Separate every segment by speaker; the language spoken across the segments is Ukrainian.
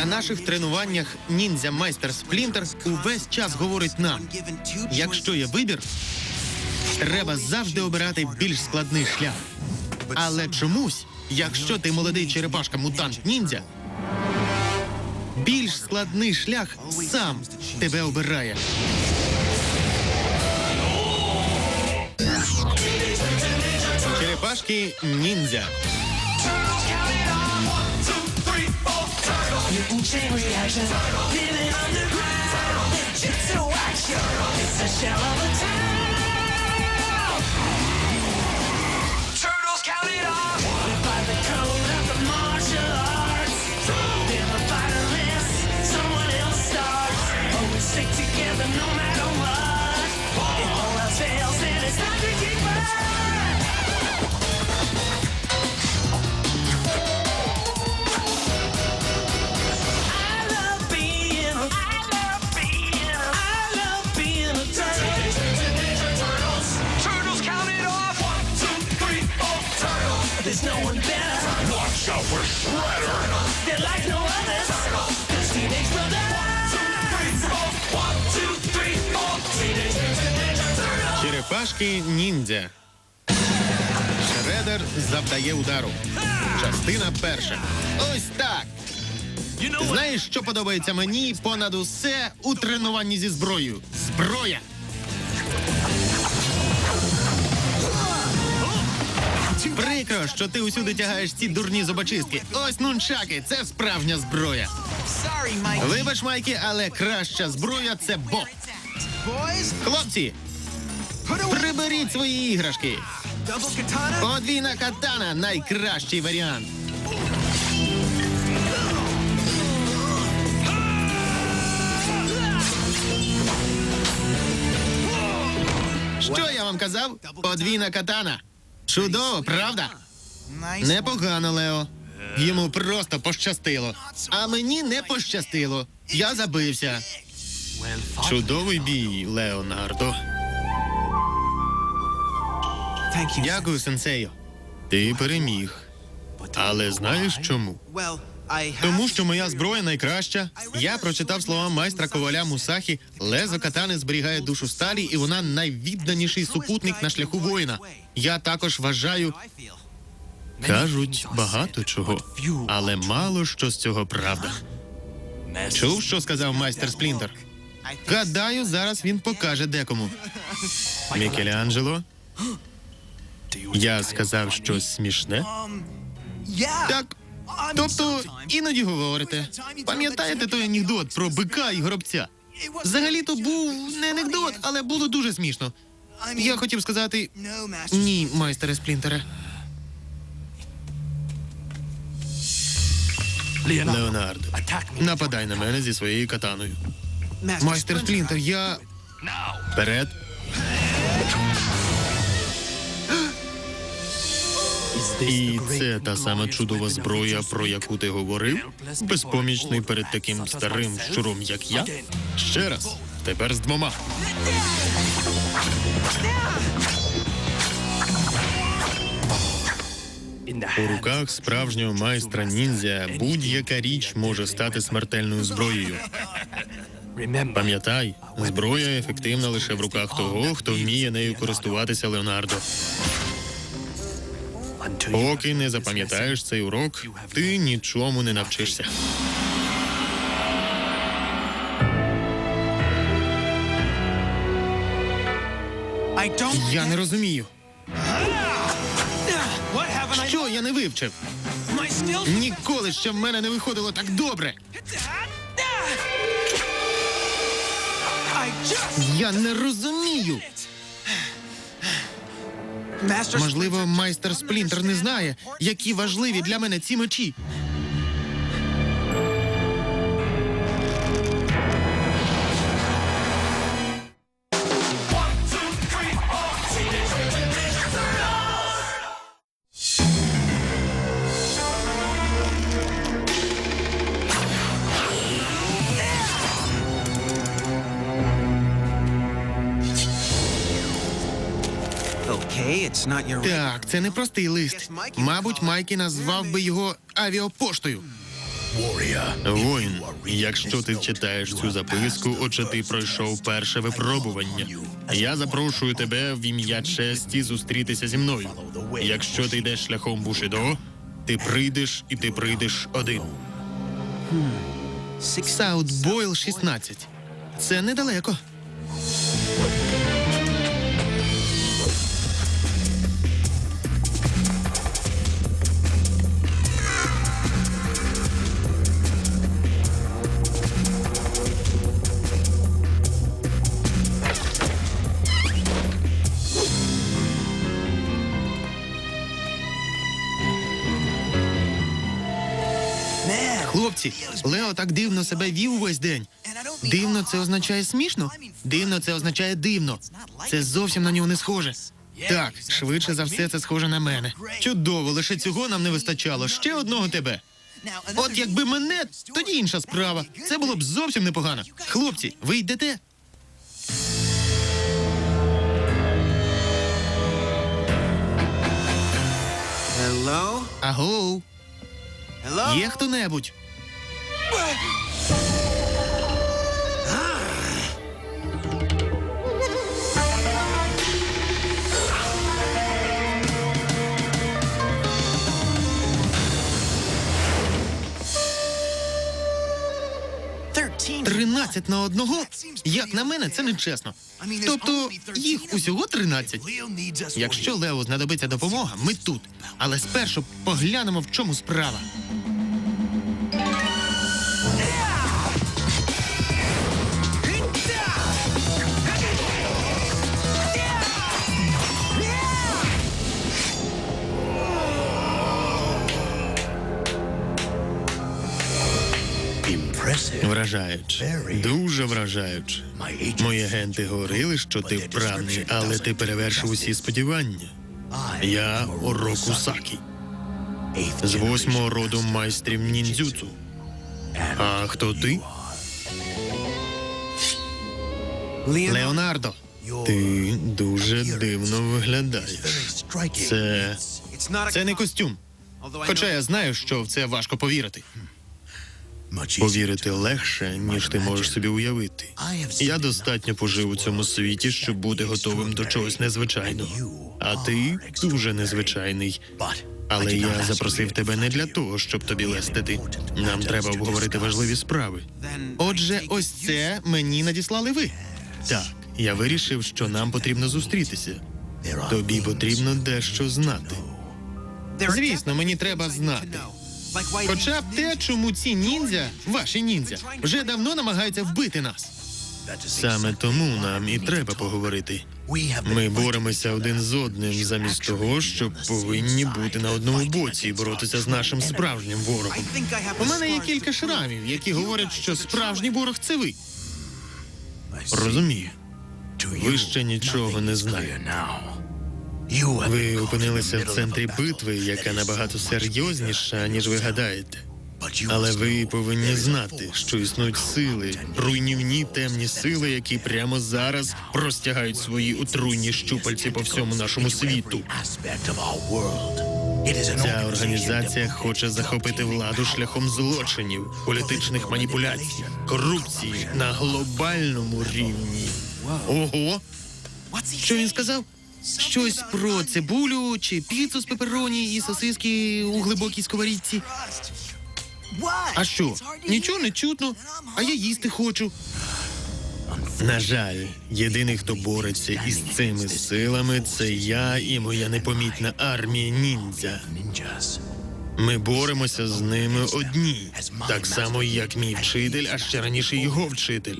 Speaker 1: На наших тренуваннях ніндзя майстер Сплінтер увесь час говорить нам: якщо є вибір, треба завжди обирати більш складний шлях. Але чомусь, якщо ти молодий черепашка мутант ніндзя, більш складний шлях сам тебе обирає. Черепашки ніндзя.
Speaker 2: Mutant chain reaction. Living underground. Jitsu action. It's a shell of a town.
Speaker 1: Черепашки ніндзя. Шредер завдає удару. Частина перша. Ось так. Знаєш, що подобається мені понад усе у тренуванні зі зброєю? Зброя. Прикро, що ти усюди тягаєш ці дурні зубочистки. Ось нунчаки, це справжня зброя. Вибач, Майки, але краща зброя це боб. Хлопці, приберіть свої іграшки. Подвійна катана найкращий варіант. Що я вам казав? Подвійна катана. Чудово, правда? Непогано, Лео. Йому просто пощастило. А мені не пощастило. Я забився. Чудовий бій, Леонардо. Дякую, сенсею. Ти переміг. Але знаєш чому? Тому що моя зброя найкраща. Я прочитав слова майстра коваля Мусахі. Лезо катани зберігає душу сталі, і вона найвідданіший супутник на шляху воїна. Я також вважаю, кажуть багато чого, але мало що з цього правда. Чув, що сказав майстер Сплінтер? Гадаю, зараз він покаже декому. Мікеланджело, я сказав щось смішне. Так. Тобто іноді говорите. Пам'ятаєте той анекдот про бика і гробця? Взагалі-то був не анекдот, але було дуже смішно. Я хотів сказати ні, майстере Сплінтере. Леонард, нападай на мене зі своєю катаною. Майстер Сплінтер, я. Вперед. І це та сама чудова зброя, про яку ти говорив? Безпомічний перед таким старим щуром, як я? Ще раз. Тепер з двома. У руках справжнього майстра ніндзя будь-яка річ може стати смертельною зброєю. Пам'ятай, зброя ефективна лише в руках того, хто вміє нею користуватися Леонардо. Поки не запам'ятаєш цей урок, ти нічому не навчишся. Я не розумію, що я не вивчив. Ніколи ще в мене не виходило так добре. Я не розумію. Можливо, майстер Сплінтер не знає, які важливі для мене ці мечі. Так, це не простий лист. Мабуть, Майкі назвав би його авіапоштою. Воїн, якщо ти читаєш цю записку, отже ти пройшов перше випробування. Я запрошую тебе в ім'я честі зустрітися зі мною. Якщо ти йдеш шляхом Бушидо, ти прийдеш і ти прийдеш один. Саут Бойл 16. Це недалеко. Хлопці, Лео так дивно себе вів увесь день. Дивно це означає смішно? Дивно це означає дивно. Це зовсім на нього не схоже. Так, швидше за все, це схоже на мене. Чудово, лише цього нам не вистачало. Ще одного тебе. От якби мене, тоді інша справа. Це було б зовсім непогано. Хлопці, ви йдете?
Speaker 3: Hello?
Speaker 1: Агоу,
Speaker 3: Hello?
Speaker 1: є хто-небудь? Тринадцять на одного? Як на мене, це нечесно. Тобто їх усього тринадцять. Якщо Лео знадобиться допомога, ми тут. Але спершу поглянемо, в чому справа. Вражаюче, дуже вражаюче. Мої агенти говорили, що ти вправний, але ти перевершив усі сподівання. Я Ороку Сакі, з восьмого роду майстрів ніндзюцу. А хто ти? Леонардо. Ти дуже дивно виглядаєш. Це. Це не костюм. Хоча я знаю, що в це важко повірити. Повірити легше, ніж ти можеш собі уявити. Я достатньо пожив у цьому світі, щоб бути готовим до чогось незвичайного. А ти дуже незвичайний. Але я запросив тебе не для того, щоб тобі лестити. Нам треба обговорити важливі справи. Отже, ось це мені надіслали ви. Так, я вирішив, що нам потрібно зустрітися. Тобі потрібно дещо знати. Звісно, мені треба знати. Хоча б те, чому ці ніндзя, ваші ніндзя, вже давно намагаються вбити нас. Саме тому нам і треба поговорити. Ми боремося один з одним замість того, щоб повинні бути на одному боці і боротися з нашим справжнім ворогом. У мене є кілька шрамів, які говорять, що справжній ворог це ви.
Speaker 4: Розумію. Ви ще нічого не знаєте.
Speaker 1: Ви опинилися в центрі битви, яка набагато серйозніша, ніж ви гадаєте. Але ви повинні знати, що існують сили, руйнівні темні сили, які прямо зараз простягають свої отруйні щупальці по всьому нашому світу. Ця організація хоче захопити владу шляхом злочинів, політичних маніпуляцій, корупції на глобальному рівні. Ого, що він сказав? Щось про цибулю чи піцу з пепероні і сосиски у глибокій сковорідці. А що? Нічого не чутно, а я їсти хочу. На жаль, єдиний, хто бореться із цими силами, це я і моя непомітна армія ніндзя. Ми боремося з ними одні, так само, як мій вчитель, а ще раніше його вчитель.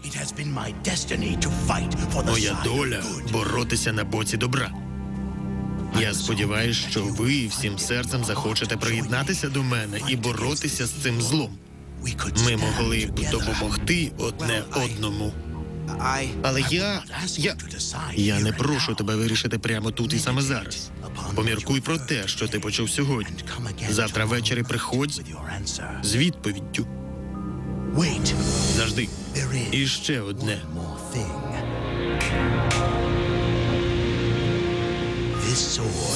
Speaker 1: Моя доля боротися на боці добра. Я сподіваюся, що ви всім серцем захочете приєднатися до мене і боротися з цим злом. Ми могли б допомогти одне одному. Але я. я. Я не прошу тебе вирішити прямо тут і саме зараз. Поміркуй про те, що ти почув сьогодні. Завтра ввечері приходь з відповіддю. Завжди. І ще одне.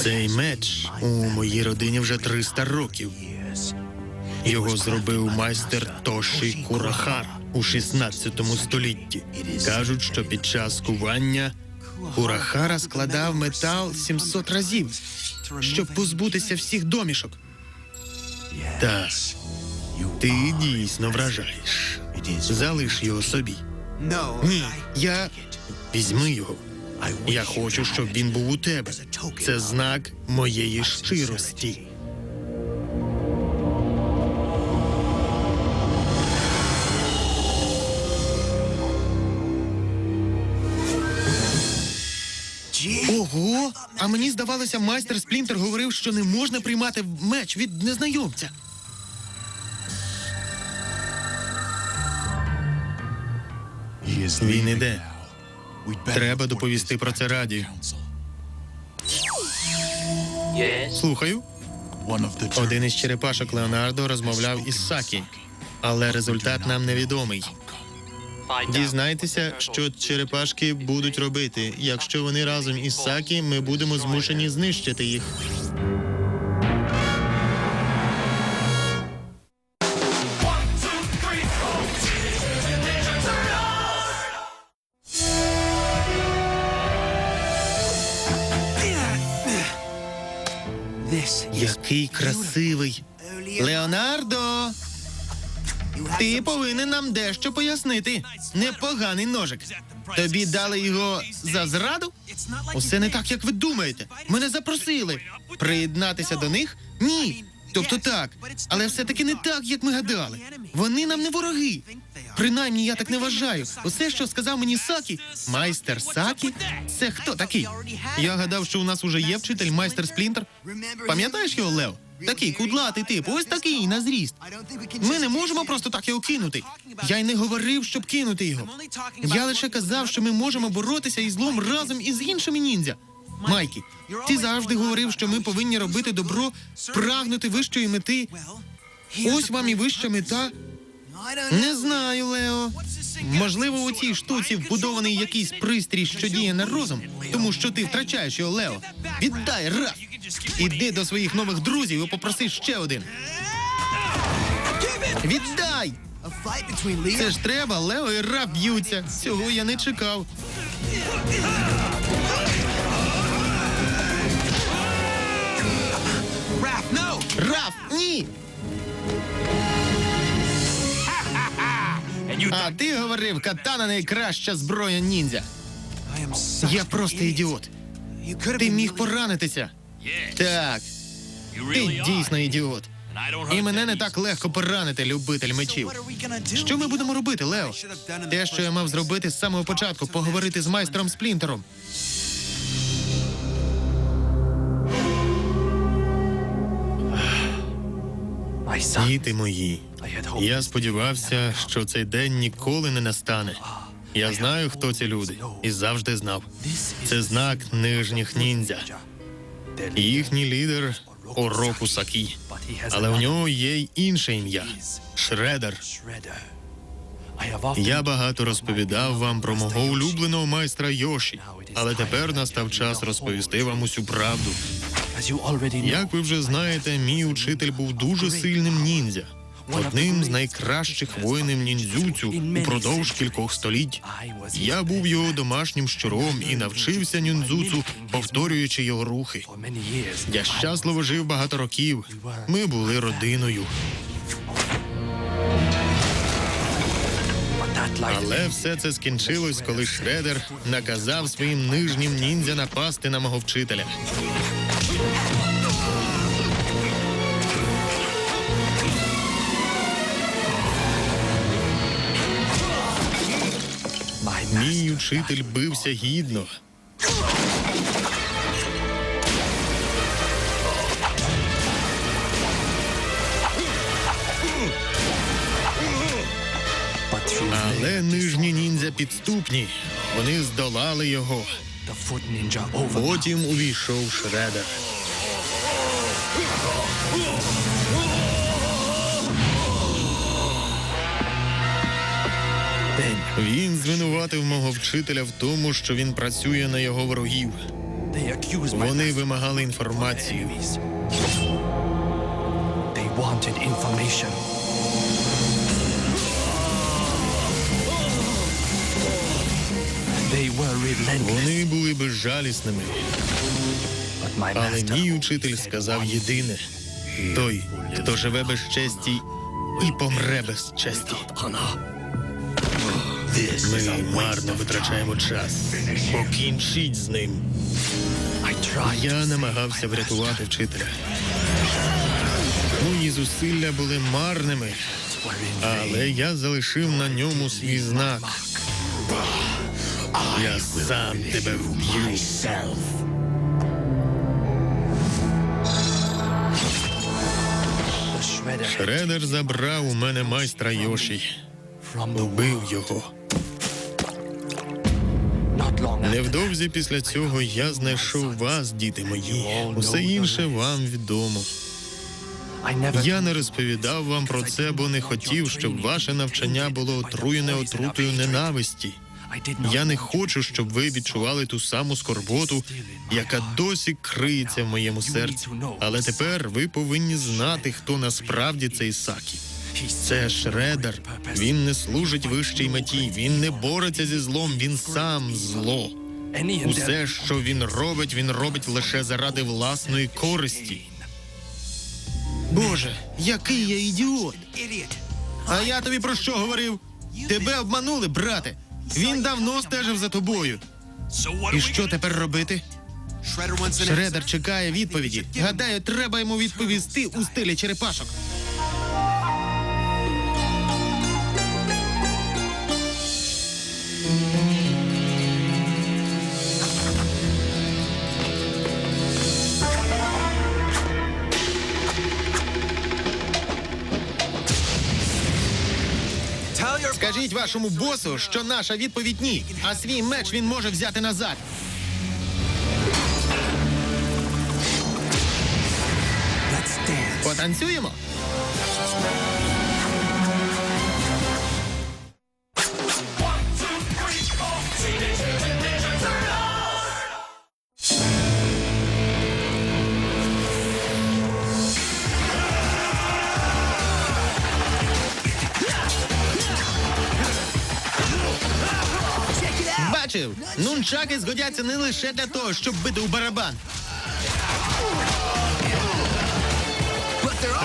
Speaker 1: Цей меч у моїй родині вже 300 років. Його зробив майстер Тоші Курахара у 16 столітті. Кажуть, що під час кування Курахара складав метал 700 разів, щоб позбутися всіх домішок. Так, ти дійсно вражаєш. Залиш його собі. Ні, я візьми його. Я хочу, щоб він був у тебе. Це знак моєї щирості. А мені здавалося, майстер Сплінтер говорив, що не можна приймати меч від незнайомця. Він іде. Треба доповісти про це раді. Слухаю. Один із черепашок Леонардо розмовляв із Сакі, але результат нам невідомий. Дізнайтеся, що черепашки будуть робити. Якщо вони разом із Сакі, ми будемо змушені знищити їх. Який красивий. Леонардо! Ти повинен нам дещо пояснити. Непоганий ножик. Тобі дали його за зраду? Усе не так, як ви думаєте. Мене запросили. Приєднатися до них? Ні. Тобто так. Але все-таки не так, як ми гадали. Вони нам не вороги. Принаймні, я так не вважаю. Усе, що сказав мені Сакі, майстер Сакі, це хто такий? Я гадав, що у нас уже є вчитель майстер Сплінтер. Пам'ятаєш його, Лео? Такий кудлатий тип, ось такий на зріст. Ми не можемо просто так його кинути. Я й не говорив, щоб кинути його. Я лише казав, що ми можемо боротися із злом разом із іншими ніндзя. Майкі, ти завжди говорив, що ми повинні робити добро, прагнути вищої мети. Ось вам і вища мета. Не знаю, Лео. Можливо, у цій штуці вбудований якийсь пристрій, що діє на розум, тому що ти втрачаєш його, Лео. Віддай Раф! Іди до своїх нових друзів і попроси ще один. Віддай! Це ж треба, Лео і Раф б'ються. Цього я не чекав. Раф, ні! А ти говорив, катана найкраща зброя ніндзя. Я просто ідіот. Ти міг поранитися. Так, ти дійсно ідіот. І мене не так легко поранити, любитель мечів. Що ми будемо робити, Лео? Те, що я мав зробити з самого початку, поговорити з майстром Сплінтером. Діти мої, я сподівався, що цей день ніколи не настане. Я знаю, хто ці люди, і завжди знав. Це знак нижніх ніндзя. Їхній лідер Ороку Сакі. Але у нього є й інше ім'я Шредер. Я багато розповідав вам про мого улюбленого майстра Йоші, але тепер настав час розповісти вам усю правду. Як ви вже знаєте, мій учитель був дуже сильним ніндзя, одним з найкращих воїнів ніндзюцю упродовж кількох століть. Я був його домашнім щуром і навчився ніндзюцу, повторюючи його рухи. Я щасливо жив багато років. Ми були родиною. Але все це скінчилось, коли Шредер наказав своїм нижнім ніндзя напасти на мого вчителя. Мій учитель бився гідно. Але нижні ніндзя підступні. Вони здолали його. Потім увійшов Шредер. Він звинуватив мого вчителя в тому, що він працює на його ворогів. Вони вимагали інформацію. Вони були безжалісними, але мій учитель сказав єдине: той, хто живе без честі і помре без честі. Ми марно витрачаємо час. Покінчіть з ним. Я намагався врятувати вчителя. Мої зусилля були марними, але я залишив на ньому свій знак. Я сам тебе вб'ю. Шредер забрав у мене майстра Йоші, вбив його. Невдовзі після цього я знайшов вас, діти мої. Усе інше вам відомо. Я не розповідав вам про це, бо не хотів, щоб ваше навчання було отруєне отрутою ненависті. Я не хочу, щоб ви відчували ту саму скорботу, яка досі криється в моєму серці. Але тепер ви повинні знати, хто насправді цей Сакі. Це Шредер. Він не служить вищій меті, він не бореться зі злом, він сам зло. Усе, що він робить, він робить лише заради власної користі.
Speaker 3: Боже, який я ідіот! А я тобі про що говорив? Тебе обманули, брате. Він давно стежив за тобою. І що тепер робити? Шредер чекає відповіді. Гадаю, треба йому відповісти у стилі черепашок. Вашому босу, що наша відповідь ні, а свій меч він може взяти назад. Потанцюємо? Нунчаки згодяться не лише для того, щоб бити у барабан.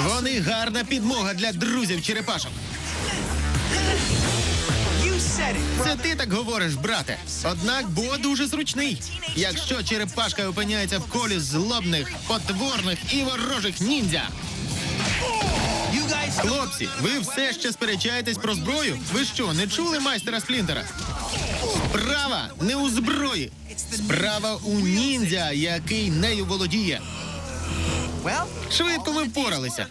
Speaker 3: Вони гарна підмога для друзів черепашок. Це ти так говориш, брате. Однак Бо дуже зручний. Якщо черепашка опиняється в колі злобних, потворних і ворожих ніндзя. Хлопці, ви все ще сперечаєтесь про зброю? Ви що, не чули майстера Сплінтера? Справа не у зброї. Справа у ніндзя, який нею володіє. Швидко ми впоралися.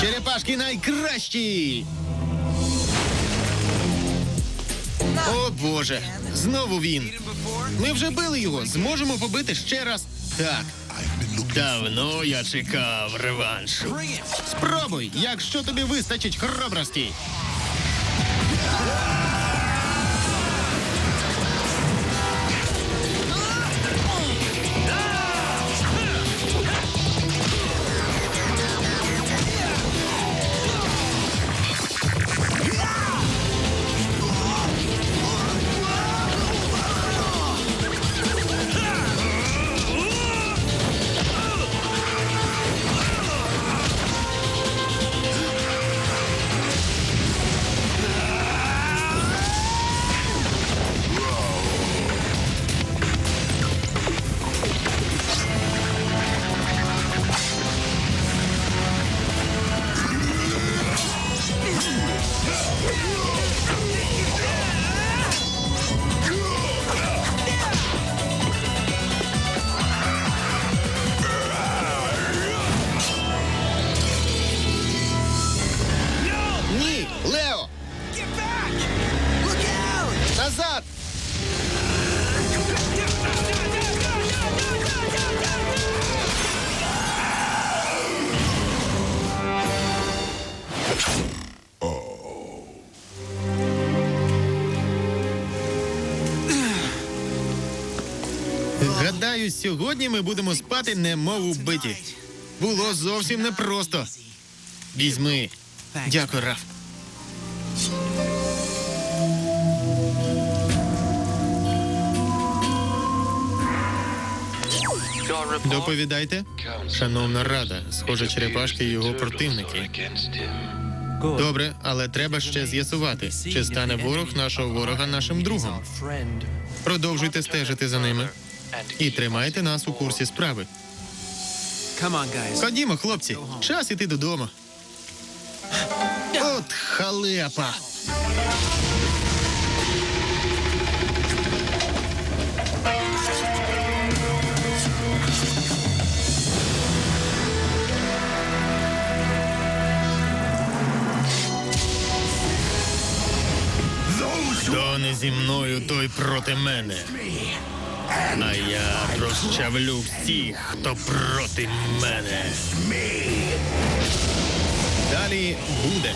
Speaker 3: Черепашки найкращі. О Боже, знову він. Ми вже били його. Зможемо побити ще раз. Так,
Speaker 1: Давно я чекав реваншу.
Speaker 3: спробуй, якщо тобі вистачить хоробрості. Гадаю, сьогодні ми будемо спати немов убиті. Було зовсім непросто.
Speaker 1: Візьми. Дякую, Раф. Доповідайте. Шановна рада, схоже, черепашки і його противники. Добре, але треба ще з'ясувати, чи стане ворог нашого ворога нашим другом. Продовжуйте стежити за ними і тримайте нас у курсі справи. Ходімо, хлопці, час іти додому. От халепа. Хто не зі мною, той проти мене. А я розчавлю всіх, хто проти мене. Далі буде.